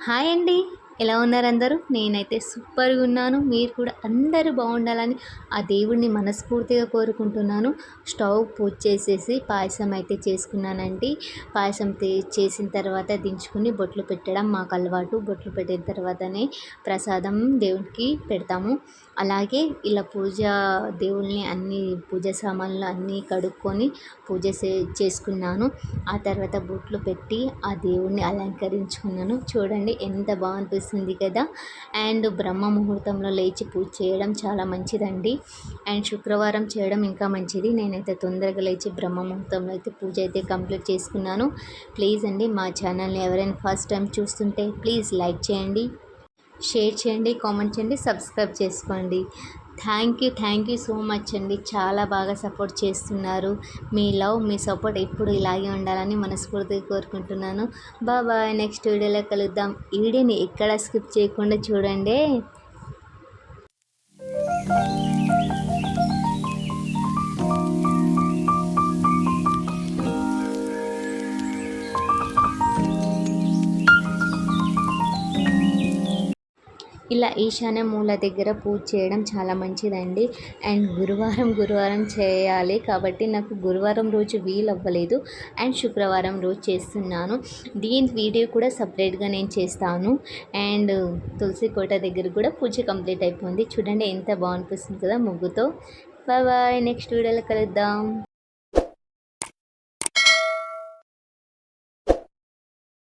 Hi అండి. ఎలా ఉన్నారు అందరూ? నేనైతే సూపర్గా ఉన్నాను. మీరు కూడా అందరూ బాగుండాలని ఆ దేవుడిని మనస్ఫూర్తిగా కోరుకుంటున్నాను. స్టవ్ పూజ చేసేసి పాయసం అయితే చేసుకున్నానండి. పాయసం చేసిన తర్వాత దించుకుని బొట్లు పెట్టడం మాకు అలవాటు. బొట్లు పెట్టిన తర్వాతనే ప్రసాదం దేవుడికి పెడతాము. అలాగే ఇలా పూజ దేవుల్ని అన్ని పూజ సామాన్లు అన్నీ కడుక్కొని పూజ చేసుకున్నాను. ఆ తర్వాత బొట్లు పెట్టి ఆ దేవుడిని అలంకరించుకున్నాను. చూడండి ఎంత బాగుంటుంది వస్తుంది కదా. అండ్ బ్రహ్మ ముహూర్తంలో లేచి పూజ చేయడం చాలా మంచిదండి. అండ్ శుక్రవారం చేయడం ఇంకా మంచిది. నేనైతే తొందరగా లేచి బ్రహ్మ ముహూర్తంలో అయితే పూజ అయితే కంప్లీట్ చేసుకున్నాను. ప్లీజ్ అండి మా ఛానల్ని ఎవరైనా ఫస్ట్ టైం చూస్తుంటే ప్లీజ్ లైక్ చేయండి షేర్ చేయండి కామెంట్ చేయండి సబ్స్క్రైబ్ చేసుకోండి. Thank you thank you so much అండి. చాలా బాగా సపోర్ట్ చేస్తున్నారు. మీ లవ్ మీ సపోర్ట్ ఎప్పుడు ఇలాగే ఉండాలని మనస్ఫూర్తిగా కోరుకుంటున్నాను. బాబాయ్ నెక్స్ట్ వీడియోలో కలుద్దాం. ఈ వీడియోని ఎక్కడ స్కిప్ చేయకుండా చూడండి. ఇలా ఈశాన్య మూల దగ్గర పూజ చేయడం చాలా మంచిదండి. అండ్ గురువారం గురువారం చేయాలి కాబట్టి నాకు గురువారం రోజు వీలు అవ్వలేదు. అండ్ శుక్రవారం రోజు చేస్తున్నాను. దీని వీడియో కూడా సపరేట్గా నేను చేస్తాను. అండ్ తులసి కోట దగ్గర కూడా పూజ కంప్లీట్ అయిపోయింది. చూడండి ఎంత బాగా అనిపిస్తుంది కదా ముగ్గుతో. బాయ్ బాయ్ నెక్స్ట్ వీడియోలో కలుద్దాం.